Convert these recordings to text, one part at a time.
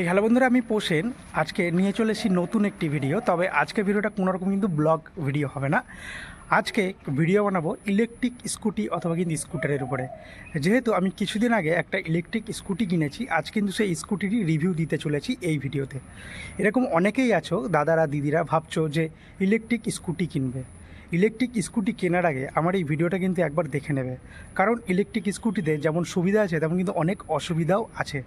এই হ্যালো বন্ধুরা, আমি পোষেন। আজকে নিয়ে চলে এসেছি নতুন একটি ভিডিও তবে আজকে ভিডিওটা কোনোরকম কিন্তু ব্লগ ভিডিও হবে না। আজকে ভিডিও বানাবো ইলেকট্রিক স্কুটি অথবা কিন্তু স্কুটারের উপরে। যেহেতু আমি কিছুদিন আগে একটা ইলেকট্রিক স্কুটি কিনেছি, আজ কিন্তু সেই স্কুটিরই রিভিউ দিতে চলেছি এই ভিডিওতে এরকম অনেকেই আছো, দাদারা, দিদিরা, ভাবছ যে ইলেকট্রিক স্কুটি কিনবে। ইলেকট্রিক স্কুটি কেনার আগে আমার এই ভিডিওটা কিন্তু একবার দেখে নেবে। কারণ ইলেকট্রিক স্কুটিতে যেমন সুবিধা আছে, তেমন কিন্তু অনেক অসুবিধাও আছে।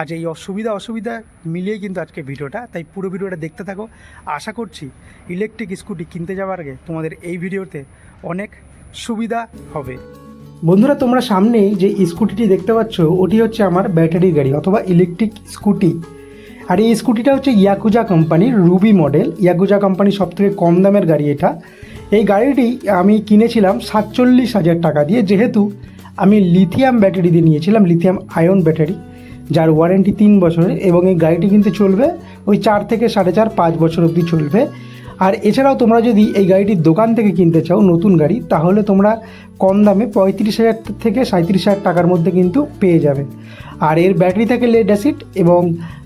আজ এই অসুবিধা অসুবিধা মিলিয়ে কিন্তু আজকে ভিডিওটা। তাই পুরো ভিডিওটা দেখতে থাকো। আশা করছি ইলেকট্রিক স্কুটি কিনতে যাওয়ার আগে তোমাদের এই ভিডিওতে অনেক সুবিধা হবে। বন্ধুরা, তোমরা সামনেই যে স্কুটিটি দেখতে পাচ্ছ, ওটি হচ্ছে আমার ব্যাটারি গাড়ি অথবা ইলেকট্রিক স্কুটি। আর এই স্কুটিটা হচ্ছে ইয়াকুজা কোম্পানির রুবি মডেল। ইয়াকুজা কোম্পানির সবথেকে কম দামের গাড়ি এটা। এই গাড়িটি আমি কিনেছিলাম সাতচল্লিশ হাজার টাকা দিয়ে। যেহেতু আমি লিথিয়াম ব্যাটারি দিয়ে নিয়েছিলাম লিথিয়াম আয়ন ব্যাটারি যার ওয়ারেন্টি তিন বছরের, এবং এই গাড়িটি কিন্তু চলবে ওই চার থেকে সাড়ে চার, পাঁচ বছর অবধি চলবে। আর এছাড়াও তোমরা যদি এই গাড়িটির দোকান থেকে কিনতে চাও নতুন গাড়ি, তাহলে তোমরা কম দামে পঁয়ত্রিশ হাজার থেকে সাঁত্রিশ হাজার টাকার মধ্যে কিন্তু পেয়ে যাবে। আর এর ব্যাটারি থাকে লেড অ্যাসিড এবং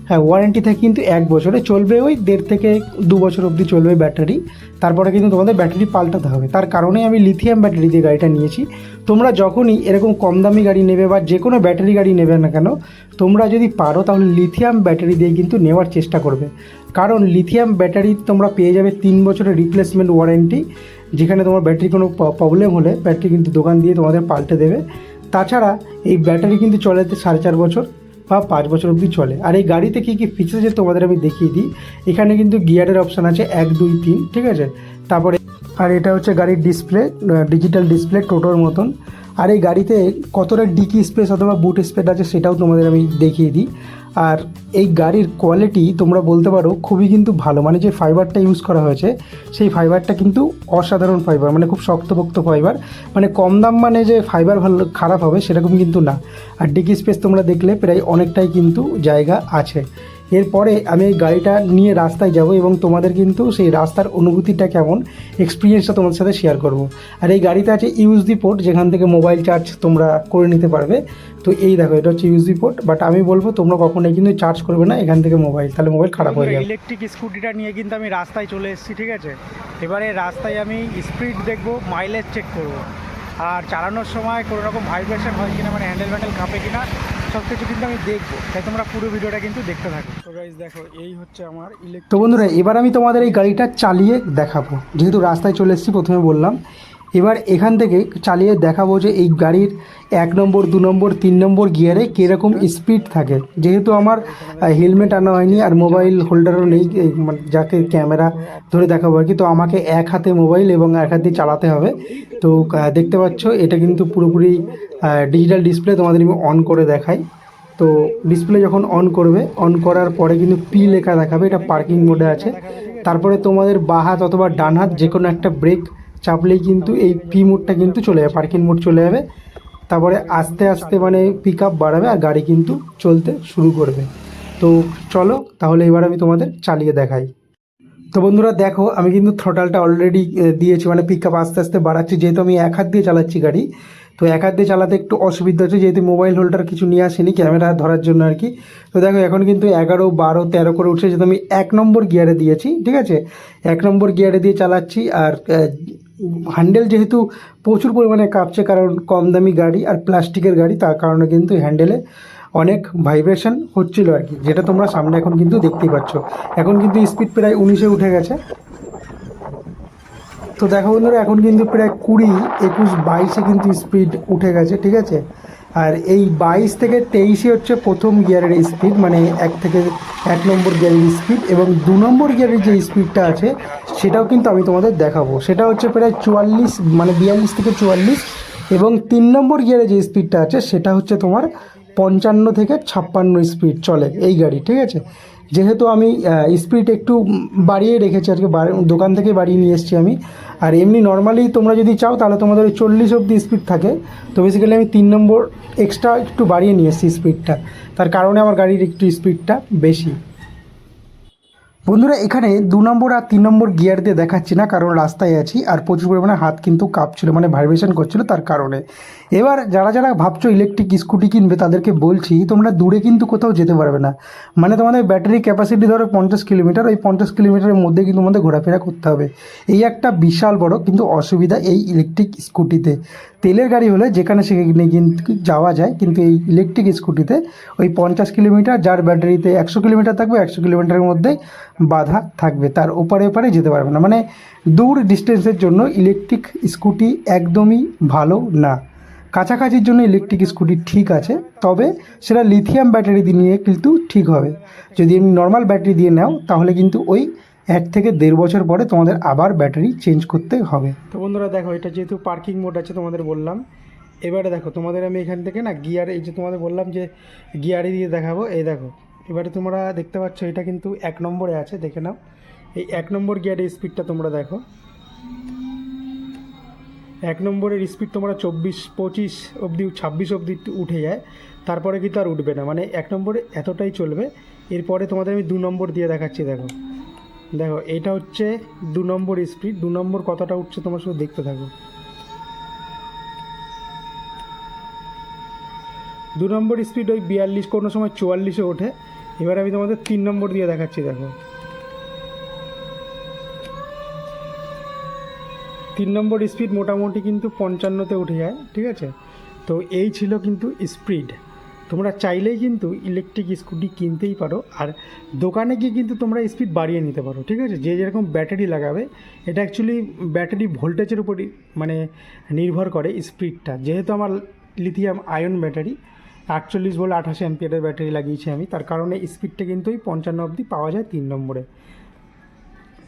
হ্যাঁ ওয়ারেন্টি থাকে কিন্তু এক বছরে চলবে ওই দেড় থেকে দু বছর অবধি চলবে ব্যাটারি তারপরে কিন্তু তোমাদের ব্যাটারি পাল্টাতে হবে। তার কারণে আমি লিথিয়াম ব্যাটারি দিয়ে গাড়িটা নিয়েছি, তোমরা যখনই এরকম কম দামি গাড়ি নেবে বা যে কোনো ব্যাটারি গাড়ি নেবে না কেন, তোমরা যদি পারো তাহলে লিথিয়াম ব্যাটারি দিয়ে কিন্তু নেওয়ার চেষ্টা করবে। কারণ লিথিয়াম ব্যাটারি তোমরা পেয়ে যাবে তিন বছরের রিপ্লেসমেন্ট ওয়ারেন্টি যেখানে তোমার ব্যাটারি কোনো প্রবলেম হলে ব্যাটারি কিন্তু দোকান দিয়ে তোমাদের পাল্টে দেবে। তাছাড়া এই ব্যাটারি কিন্তু চলে সাড়ে চার বছর। বা পাঁচ বছর অবধি চলে। আর এই গাড়িতে কী কী ফিচার আছে তোমাদের আমি দেখিয়ে দিই। এখানে কিন্তু গিয়ারের অপশান আছে এক, দুই, তিন, ঠিক আছে? তারপরে, আর এটা হচ্ছে গাড়ির ডিসপ্লে ডিজিটাল ডিসপ্লে টোটোর মতন। আর এই গাড়িতে কতটা ডিকি স্পেস অথবা বুট স্পেস আছে সেটাও তোমাদের আমি দেখিয়ে দিই। আর এই গাড়ির কোয়ালিটি তোমরা বলতে পারো খুবই কিন্তু ভালো। মানে যে ফাইবারটা ইউজ করা হয়েছে, সেই ফাইবারটা কিন্তু অসাধারণ ফাইবার মানে খুব শক্তপোক্ত ফাইবার মানে কম দাম মানে যে ফাইবার ভালো, খারাপ হবে সেরকম কিন্তু না। আর ডিকি স্পেস তোমরা দেখলে প্রায় অনেকটাই কিন্তু জায়গা আছে। এরপরে আমি এই গাড়িটা নিয়ে রাস্তায় যাব এবং তোমাদের কিন্তু সেই রাস্তার অনুভূতিটা কেমন এক্সপিরিয়েন্সটা তোমাদের সাথে শেয়ার করব। আর এই গাড়িতে আছে ইউএসডি পোর্ট যেখান থেকে মোবাইল চার্জ তোমরা করে নিতে পারবে। তো এই দেখো এটা হচ্ছে ইউএসডি পোর্ট বাট আমি বলব তোমরা কখনোই কিন্তু চার্জ করবে না এখান থেকে মোবাইল তাহলে মোবাইল খারাপ হয়ে যাবে। ইলেকট্রিক স্কুটিটা নিয়ে কিন্তু আমি রাস্তায় চলে এসেছি ঠিক আছে? এবারে রাস্তায় আমি স্পিড দেখব মাইলেজ চেক করব। আর চালানোর সময় কোনো রকম ভাইব্রেশন হয় কিনা মানে হ্যান্ডেল ব্যান্ডেল কাঁপে কিনা সব কিছু কিন্তু আমি দেখব। তাই তোমরা পুরো ভিডিওটা কিন্তু দেখতে থাকো। তো গাইজ দেখো, এই হচ্ছে আমার ইলেকট্রিক তো বন্ধুরা, এবার আমি তোমাদের এই গাড়িটা চালিয়ে দেখাবো। যেহেতু রাস্তায় চলে এসেছি, প্রথমে বললাম। এবার এখান থেকে চালিয়ে দেখাবো যে এই গাড়ির এক নম্বর, দু নম্বর, তিন নম্বর গিয়ারে কীরকম স্পিড থাকে। যেহেতু আমার হেলমেট আনা হয়নি আর মোবাইল হোল্ডারও নেই মানে যাকে ক্যামেরা ধরে দেখাবো আর কি, তো আমাকে এক হাতে মোবাইল এবং এক হাতে চালাতে হবে। তো দেখতে পাচ্ছ, এটা কিন্তু পুরোপুরি ডিজিটাল ডিসপ্লে তোমাদের আমি অন করে দেখাই। তো ডিসপ্লে যখন অন করবে অন করার পরে কিন্তু পি লেখা দেখাবে, এটা পার্কিং মোডে আছে। তারপরে তোমাদের বাঁ হাত অথবা ডান হাত যে কোনো একটা ব্রেক চাপলেই কিন্তু এই পি মোডটা কিন্তু চলে যাবে পার্কিং মোড চলে যাবে। তারপরে আস্তে আস্তে মানে পিক আপ বাড়াবে আর গাড়ি কিন্তু চলতে শুরু করবে। তো চলো, তাহলে এবার আমি তোমাদের চালিয়ে দেখাই। তো বন্ধুরা দেখো, আমি কিন্তু থ্রোটালটা অলরেডি দিয়েছি মানে পিক আপ আস্তে আস্তে বাড়াচ্ছি। যেহেতু আমি এক হাত দিয়ে চালাচ্ছি গাড়ি, তো এক হাত দিয়ে চালাতে একটু অসুবিধা হচ্ছে। যেহেতু মোবাইল হোল্ডার কিছু নিয়ে আসেনি ক্যামেরা ধরার জন্য আর কি। তো দেখো, এখন কিন্তু এগারো, বারো, তেরো করে উঠছে। যেহেতু আমি এক নম্বর গিয়ারে দিয়েছি, ঠিক আছে? এক নম্বর গিয়ারে দিয়ে চালাচ্ছি আর হ্যান্ডেল যেহেতু প্রচুর পরিমাণে কাঁপছে, কারণ কম দামি গাড়ি আর প্লাস্টিকের গাড়ি, তার কারণে কিন্তু হ্যান্ডেলে অনেক ভাইব্রেশন হচ্ছিল আর কি, যেটা তোমরা সামনে এখন কিন্তু দেখতেই পাচ্ছ। এখন কিন্তু স্পিড প্রায় উনিশে উঠে গেছে। তো দেখো বন্ধুরা, এখন কিন্তু প্রায় কুড়ি, একুশ, বাইশে কিন্তু স্পিড উঠে গেছে, ঠিক আছে? আর এই বাইশ থেকে তেইশে হচ্ছে প্রথম গিয়ারের স্পিড মানে এক থেকে এক নম্বর গিয়ারের স্পিড এবং দু নম্বর গিয়ারের যে স্পিডটা আছে, সেটাও কিন্তু আমি তোমাদের দেখাবো। সেটা হচ্ছে প্রায় চুয়াল্লিশ মানে বিয়াল্লিশ থেকে চুয়াল্লিশ এবং তিন নম্বর গিয়ারে যে স্পিডটা আছে, সেটা হচ্ছে তোমার পঞ্চান্ন থেকে ছাপ্পান্ন স্পিড চলে এই গাড়ি, ঠিক আছে? যেহেতু আমি স্পিড একটু বাড়িয়ে রেখেছি আজকে দোকান থেকে বাড়িয়ে নিয়ে এসেছি আমি। আর এমনি নর্মালি তোমরা যদি চাও, তাহলে তোমাদের ওই চল্লিশ অব্দি স্পিড থাকে। তো বেসিক্যালি আমি তিন নম্বর এক্সট্রা একটু বাড়িয়ে নিয়ে এসেছি স্পিডটা তার কারণে আমার গাড়ির একটু স্পিডটা বেশি। বন্ধুরা, এখানে দু নম্বর আর তিন নম্বর গিয়ার দিয়ে দেখাচ্ছি না, কারণ রাস্তায় আছি আর প্রচুর পরিমাণে হাত কিন্তু কাঁপছিল মানে ভাইব্রেশন করছিল তার কারণে। এবার যারা যারা ভাবছ ইলেকট্রিক স্কুটি কিনবে, তাদেরকে বলছি, তোমরা দূরে কিন্তু কোথাও যেতে পারবে না। মানে তোমাদের ব্যাটারি ক্যাপাসিটি ধরো পঞ্চাশ কিলোমিটার, ওই পঞ্চাশ কিলোমিটারের মধ্যে কিন্তু তোমাদের ঘোরাফেরা করতে হবে। এই একটা বিশাল বড় কিন্তু অসুবিধা এই ইলেকট্রিক স্কুটিতে তেলের গাড়ি হলে যেখানে সেখানে কিন্তু যাওয়া যায়, কিন্তু এই ইলেকট্রিক স্কুটিতে ওই পঞ্চাশ কিলোমিটার, যার ব্যাটারিতে একশো কিলোমিটার থাকবে, একশো কিলোমিটারের মধ্যে বাধা থাকবে। তার ওপারে ওপারে যেতে পারবে না। মানে দূর ডিস্টেন্সের জন্য ইলেকট্রিক স্কুটি একদমই ভালো না। কাছাকাছির জন্য ইলেকট্রিক স্কুটি ঠিক আছে, তবে সেটা লিথিয়াম ব্যাটারি দিয়ে নিয়ে কিন্তু ঠিক হবে। যদি এমনি নর্মাল ব্যাটারি দিয়ে নাও, তাহলে কিন্তু ওই এক থেকে দেড় বছর পরে তোমাদের আবার ব্যাটারি চেঞ্জ করতে হবে। তো বন্ধুরা দেখো, এটা যেহেতু পার্কিং মোড আছে তোমাদের বললাম। এবারে দেখো, তোমাদের আমি এখান থেকে না গিয়ার এই যে তোমাদের বললাম যে গিয়ারে দিয়ে দেখাবো, এই দেখো। এবারে তোমরা দেখতে পাচ্ছ, এটা কিন্তু এক নম্বরে আছে, দেখে নাও। এই এক নম্বর গিয়ারের স্পিডটা তোমরা দেখো। এক নম্বরের স্পিড তোমরা চব্বিশ, পঁচিশ অবধি, ছাব্বিশ অবধি উঠে যায়, তারপরে কিন্তু আর উঠবে না। মানে এক নম্বরে এতটাই চলবে, এরপরে তোমাদের আমি দু নম্বর দিয়ে দেখাচ্ছি, দেখো। দেখো, এটা হচ্ছে দু নম্বর স্পিড দু নম্বর কতটা উঠছে তোমার শুধু দেখতে থাকো। দু নম্বর স্পিড ওই বিয়াল্লিশ কোনো সময় চুয়াল্লিশে ওঠে। এবার আমি তোমাদের তিন নম্বর দিয়ে দেখাচ্ছি, দেখো। তিন নম্বর স্পিড মোটামুটি কিন্তু পঞ্চান্নতে উঠে যায়, ঠিক আছে? তো এই ছিল কিন্তু স্পিড তোমরা চাইলেই কিন্তু ইলেকট্রিক স্কুটি কিনতেই পারো আর দোকানে গিয়ে কিন্তু তোমরা স্পিড বাড়িয়ে নিতে পারো, ঠিক আছে? যে যেরকম ব্যাটারি লাগাবে, এটা অ্যাকচুয়ালি ব্যাটারি ভোল্টেজের উপরই মানে নির্ভর করে স্পিডটা যেহেতু আমার লিথিয়াম আয়ন ব্যাটারি আটচল্লিশ ভোল্ট আঠাশে অ্যাম্পিয়ারের ব্যাটারি লাগিয়েছি আমি, তার কারণে স্পিডটা কিন্তু ওই পঞ্চান্ন অবধি পাওয়া যায় তিন নম্বরে।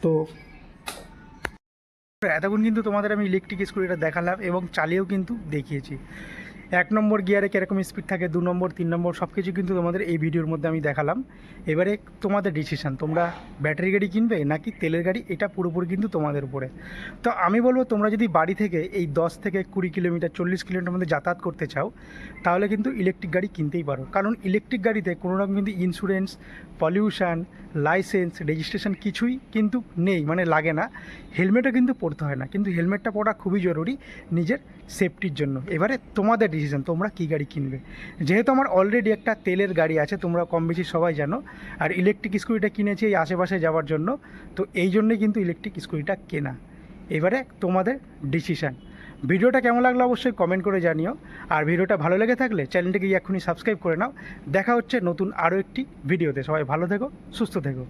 তো এতক্ষণ কিন্তু তোমাদের আমি ইলেকট্রিক স্কুটিটা দেখালাম এবং চালিয়েও কিন্তু দেখিয়েছি। এক নম্বর গিয়ারে কীরকম স্পিড থাকে, দু নম্বর, তিন নম্বর সব কিছু কিন্তু তোমাদের এই ভিডিওর মধ্যে আমি দেখালাম। এবারে তোমাদের ডিসিশান তোমরা ব্যাটারি গাড়ি কিনবে নাকি তেলের গাড়ি? এটা পুরোপুরি কিন্তু তোমাদের উপরে। তো আমি বলব, তোমরা যদি বাড়ি থেকে এই দশ থেকে কুড়ি কিলোমিটার, চল্লিশ কিলোমিটার মধ্যে যাতায়াত করতে চাও, তাহলে কিন্তু ইলেকট্রিক গাড়ি কিনতেই পারো। কারণ ইলেকট্রিক গাড়িতে কোনো রকম কিন্তু ইন্স্যুরেন্স পলিউশন লাইসেন্স রেজিস্ট্রেশন কিছুই কিন্তু নেই মানে লাগে না। হেলমেটও কিন্তু পরতে হয় না। কিন্তু হেলমেটটা পরা খুবই জরুরি, নিজের সেফটির জন্য। এবারে তোমাদের ডিসিশন তোমরা কী গাড়ি কিনবে? যেহেতু আমার অলরেডি একটা তেলের গাড়ি আছে, তোমরা কম বেশি সবাই জানো, আর ইলেকট্রিক স্কুটিটা কিনেছি এই আশেপাশে যাওয়ার জন্য, তো এই জন্যই কিন্তু ইলেকট্রিক স্কুটিটা কেনা। এবারে তোমাদের ডিসিশান ভিডিওটা কেমন লাগল অবশ্যই কমেন্ট করে জানিও। আর ভিডিওটা ভালো লেগে থাকলে চ্যানেলটিকে এক্ষুনি সাবস্ক্রাইব করে নাও। দেখা হচ্ছে নতুন আরও একটি ভিডিওতে। সবাই ভালো থেকো, সুস্থ থেকো।